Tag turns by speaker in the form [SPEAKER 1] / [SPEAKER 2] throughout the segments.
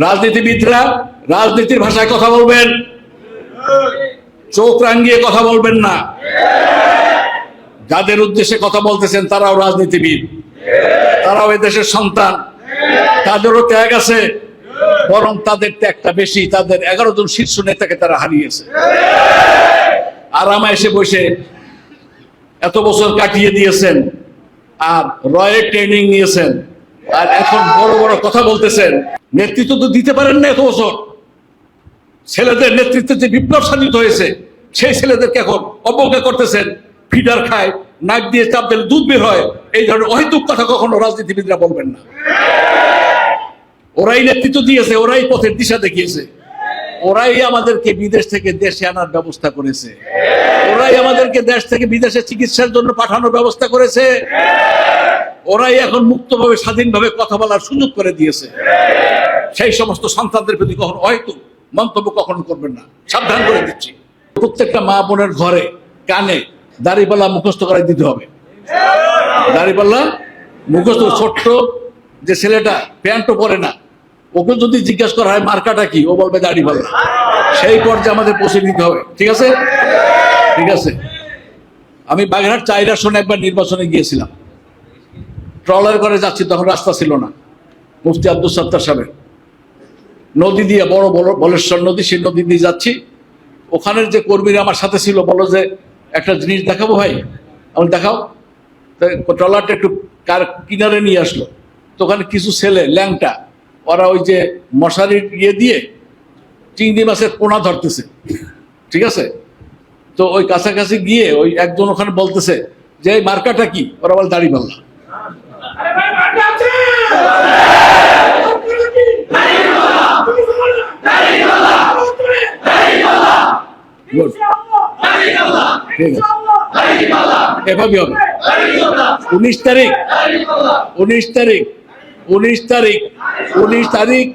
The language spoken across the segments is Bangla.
[SPEAKER 1] রাজনীতিবিদরা রাজনীতির ভাষায় কথা বলবেন। চোখ রাঙ্গিয়ে কথা বলবেন না। যাদের উদ্দেশ্যে কথা বলতেছেন, তারাও রাজনীতিবিদ। তারাও এদেশের সন্তান। তাদেরও ত্যাগ আছে। বরং তাদের ত্যাগটা বেশি। তাদের এগারো জন শীর্ষ নেতাকে তারা হারিয়েছে। আরামে এসে বসে এত বছর কাটিয়ে দিয়েছেন। আর রয়ের ট্রেনিং নিয়েছেন। আর এখন বড় বড় কথা বলতেছেন। নেতৃত্ব তো দিতে পারেন না এত বছর। ছেলেদের নেতৃত্বে যে বিপ্লব সাধিত হয়েছে, সেই ছেলেদেরকে এখন অবজ্ঞা করতেছেন। ফিডার খায়, নাক দিয়ে চাপ দিলে দুধ বের হয়। এই ধরনের অহেতুক কথা কখনো রাজনীতিবিদরা বলবেন না। ওরাই নেতৃত্ব দিয়েছে, ওরাই পথের দিশা দেখিয়েছে। ওরাই আমাদেরকে বিদেশ থেকে দেশে আনার ব্যবস্থা করেছে। ওরাই আমাদেরকে দেশ থেকে বিদেশে চিকিৎসার জন্য পাঠানোর ব্যবস্থা করেছে। ওরাই এখন মুক্তভাবে, স্বাধীনভাবে কথা বলার সুযোগ করে দিয়েছে। সেই সমস্ত সন্তানদের প্রতি কখনো হয়তো মন্তব্য কখনো করবেন না। সাবধান করে দিচ্ছি। প্রত্যেকটা মা বোনের ঘরে, কানে দাড়িপাল্লা মুখস্থ করে দিতে হবে। দাড়িপাল্লা মুখস্থ, ছোট্ট যে ছেলেটা প্যান্টও পরে না, ওকে যদি জিজ্ঞাসা করা হয়, মার্কাটা কি? ও বলবে, দাড়িপাল্লা। সেই পর্যায়ে আমাদের পৌঁছে দিতে হবে। ঠিক আছে? ঠিক আছে। আমি বাগেরহাট চাইরার শোনে একবার নির্বাচনে গিয়েছিলাম। ট্রলার করে যাচ্ছি, তখন রাস্তা ছিল না। মুফতি আব্দুল সত্তার সাহেবের নদী দিয়ে, বড় বড় বলেশ্বর নদী, সেই নদী দিয়ে যাচ্ছি। ওখানের যে কর্মীরা আমার সাথে ছিল, বলো যে, একটা জিনিস দেখাবো ভাই? আমি, দেখাও। তো ট্রলারটা একটু কার কিনারে নিয়ে আসলো। তো ওখানে কিছু ছেলে, ল্যাংটা, ওরা ওই যে মশারির ইয়ে দিয়ে চিংড়ি মাছের পোনা ধরতেছে। ঠিক আছে? তো ওই কাছাকাছি গিয়ে ওই একজন ওখানে বলতেছে যে, এই মার্কাটা কি? ওরা বলে, দাড়ি পাল্লা
[SPEAKER 2] আরে ভাই মাঠে আছে
[SPEAKER 1] Good. ঠিক আছে এভাবে হবে উনিশ তারিখ। উনিশ তারিখ। উনিশ তারিখ। উনিশ তারিখ।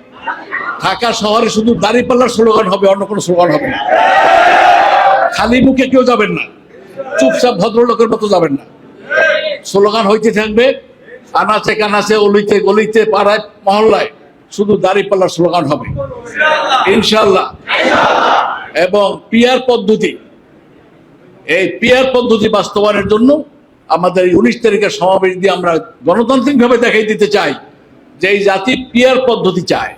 [SPEAKER 1] ঢাকা শহরে শুধু দাঁড়িপাল্লার স্লোগান হবে, অন্য কোনো স্লোগান হবে না। খালি মুখে কেউ যাবেন না। চুপচাপ ভদ্রলোকের মতো যাবেন না। স্লোগান হইতে থাকবে আনাচে কানাচে অলিতে গলিতে পাড়ায় মহল্লায় শুধু দাঁড়িপাল্লার স্লোগান হবে। ইনশাল্লাহ এবং পিয়ার পদ্ধতি। এই পিয়ার পদ্ধতি বাস্তবায়নের জন্য আমাদের এই উনিশ তারিখের সমাবেশ দিয়ে আমরা গণতান্ত্রিকভাবে দেখাই দিতে চাই যে এই জাতি পিয়ার পদ্ধতি চায়।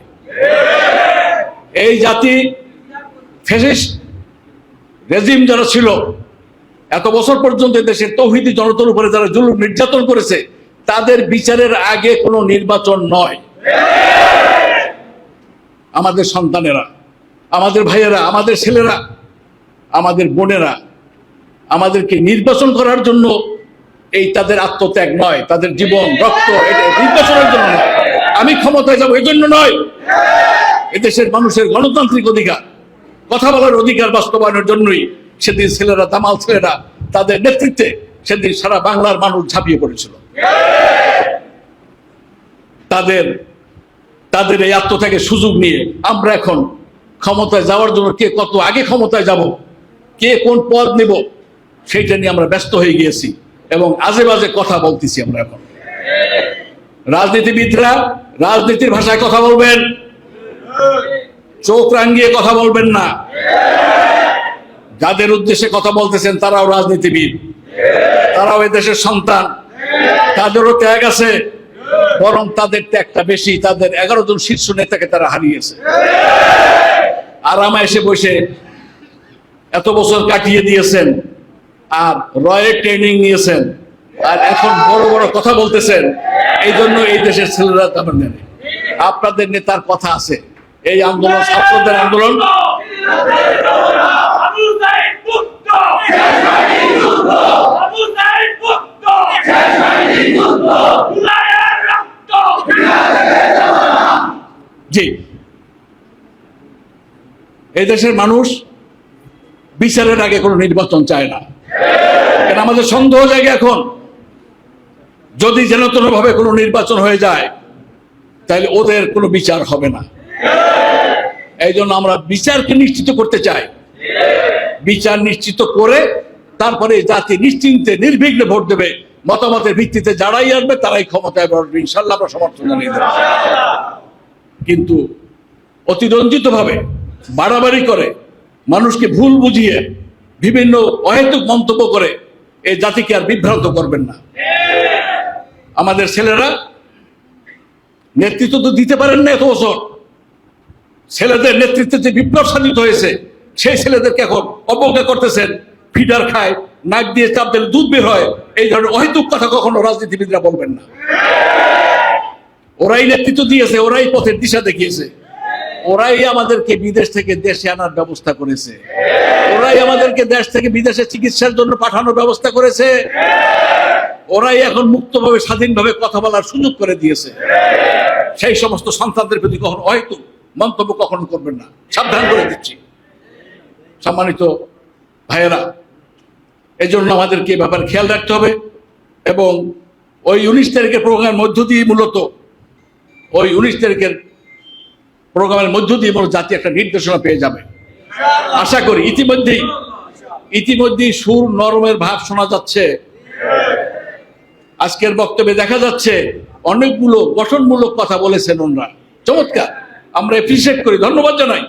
[SPEAKER 1] এই জাতি ফেসিস্ট রেজিম যারা ছিল এত বছর পর্যন্ত দেশের তৌহিদি জনতার উপরে যারা জুলুম নির্যাতন করেছে তাদের বিচারের আগে কোনো নির্বাচন নয়। আমাদের সন্তানেরা, আমাদের ভাইয়েরা, আমাদের ছেলেরা, আমাদের বোনেরা, আমাদেরকে নির্বাচন করার জন্য এই তাদের আত্মত্যাগ নয়, তাদের জীবন, রক্ত নির্বাচনের জন্য নয়। আমি ক্ষমতায় যাব এই জন্য নয়। এদেশের মানুষের গণতান্ত্রিক অধিকার, কথা বলার অধিকার বাস্তবায়নের জন্যই সেদিন ছেলেরা, দামাল ছেলেরা তাদের নেতৃত্বে সেদিন সারা বাংলার মানুষ ঝাঁপিয়ে পড়েছিল। তাদের তাদের এই আত্মত্যাগের সুযোগ নিয়ে আমরা এখন ক্ষমতায় যাওয়ার জন্য কে কত আগে ক্ষমতায় যাব, কে কোন পদ নেব, সেইটা নিয়ে আমরা ব্যস্ত হয়ে গিয়েছি এবং আজে বাজে কথা বলতেছি আমরা এখন। রাজনীতিবিদরা রাজনীতির ভাষায় কথা বলবেন, চোখ রাঙ্গিয়ে কথা বলবেন না। যাদের উদ্দেশ্যে কথা বলতেছেন তারাও রাজনীতিবিদ, তারাও এদেশের সন্তান। তাদেরও ত্যাগ আছে, বরং তাদের ত্যাগটা বেশি। তাদের এগারো জন শীর্ষ নেতাকে তারা হারিয়েছে। আরামে এসে বসে এত বছর কাটিয়ে দিয়েছেন, আর রয়ের ট্রেনিং নিয়েছেন, আর এখন বড় বড় কথা বলতেছেন, এই জন্য এই দেশের ছেলেরা তেমন নেই আপনাদের নেতার কথা আছে। এই আন্দোলন, ছাত্রদের আন্দোলন। জি। এই দেশের মানুষ বিচারের আগে কোনো নির্বাচন চায় না। কেন আমাদের সন্দেহ জায়গা এখন। যদি যেন ভাবে কোনো নির্বাচন হয়ে যায়, তাহলে ওদের কোনো বিচার হবে না। এই জন্য আমরা বিচারকে নিশ্চিত করতে চাই। বিচার নিশ্চিত করে তারপরে জাতি নিশ্চিন্তে, নির্বিঘ্নে ভোট দেবে। মতামতের ভিত্তিতে যারাই আসবে, তারাই ক্ষমতায় বসবে। ইনশাল্লাহ আমরা সমর্থন জানিয়ে দেবো। কিন্তু অতিরঞ্জিত ভাবে বাড়াবাড়ি করে, মানুষকে ভুল বুঝিয়ে, বিভিন্ন অহেতুক মন্তব্য করে, এই জাতিকে আর বিভ্রান্ত করবেন না। আমাদের ছেলেরা নেতৃত্ব তো দিতে পারেন না এত বছর। ছেলেদের নেতৃত্বে যে বিপ্লব সাধিত হয়েছে, সেই ছেলেদেরকে এখন অবজ্ঞা করতেছেন, ফিডার খায় নাক দিয়ে চাপ দিলে দুধ বের হয়, এই ধরনের অহেতুক কথা কখনো রাজনীতিবিদরা বলবেন না। ওরাই নেতৃত্ব দিয়েছে, ওরাই পথের দিশা দেখিয়েছে। ওরাই আমাদেরকে বিদেশ থেকে দেশে আনার ব্যবস্থা করেছে। ওরাই আমাদেরকে দেশ থেকে বিদেশে চিকিৎসার জন্য পাঠানোর ব্যবস্থা করেছে। ওরাই এখন মুক্তভাবে, স্বাধীনভাবে কথা বলার সুযোগ করে দিয়েছে। সেই সমস্ত সন্তানদের প্রতি কখনো হয়তো মন্তব্য কখনো করবেন না। সাবধান করে দিচ্ছি। সম্মানিত ভাইয়েরা এই জন্য আমাদেরকে ব্যাপারে খেয়াল রাখতে হবে এবং ওই উনিশ তারিখের প্রোগ্রামের মধ্য দিয়ে মূলত, ওই উনিশ তারিখের প্রোগ্রামের মধ্য দিয়ে মূলত জাতি একটা নির্দেশনা পেয়ে যাবে। আশা করি ইতিমধ্যেই ইতিমধ্যেই সুর নরমের ভাব শোনা যাচ্ছে। আজকের বক্তব্যে দেখা যাচ্ছে অনেকগুলো গঠনমূলক কথা বলেছেন ওনারা। চমৎকার! আমরা এপ্রিসিয়েট করি, ধন্যবাদ জানাই।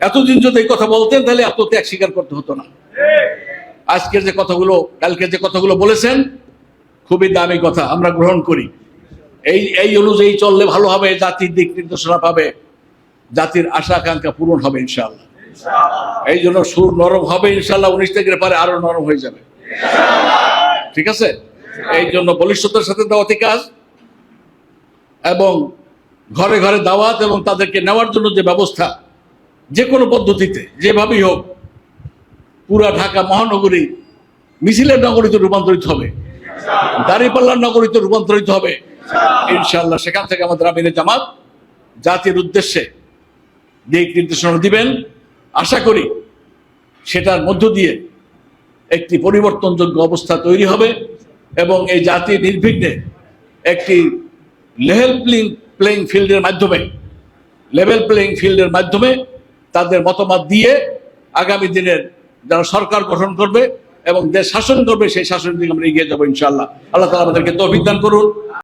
[SPEAKER 1] এতদিন যদি এই কথা বলতেন, তাহলে এত ত্যাগ স্বীকার করতে হতো না। আজকের যে কথাগুলো কালকে যে কথাগুলো বলেছেন খুবই দামি কথা আমরা গ্রহণ করি। এই এই অনুযায়ী চললে ভালো হবে জাতির দিক নির্দেশনা পাবে জাতির আশা আকাঙ্ক্ষা পূরণ হবে ইনশাআল্লাহ। এই জন্য সুর নরম হবে ইনশাল্লাহ উনিশ তারিখের পরে আরও নরম হয়ে যাবে। ঠিক আছে? এই জন্য বলিষ্ঠতার সাথে দাওয়াতি কাজ এবং ঘরে ঘরে দাওয়াত এবং তাদেরকে নেওয়ার জন্য যে ব্যবস্থা যে কোনো পদ্ধতিতে যেভাবেই হোক পুরা ঢাকা মহানগরী মিছিলের নগরীতে রূপান্তরিত হবে। দাঁড়িপাল্লার নগরীতে রূপান্তরিত হবে। ইনশাল্লাহ সেখান থেকে আমাদের আমিনের জামাত জাতির উদ্দেশ্যে দিক নির্দেশনা দিবেন। আশা করি সেটার মধ্য দিয়ে একটি পরিবর্তনযোগ্য অবস্থা তৈরি হবে এবং এই জাতি নির্বিঘ্নে একটি লেভেল প্লেইং প্লেইং ফিল্ডের মাধ্যমে, লেভেল প্লেইং ফিল্ডের মাধ্যমে তাদের মতামত দিয়ে আগামী দিনের যারা সরকার গঠন করবে এবং দেশ শাসন করবে, সেই শাসন দিকে আমরা এগিয়ে যাব ইনশাল্লাহ আল্লাহ তালা আমাদেরকে তো অভিজ্ঞান করুন।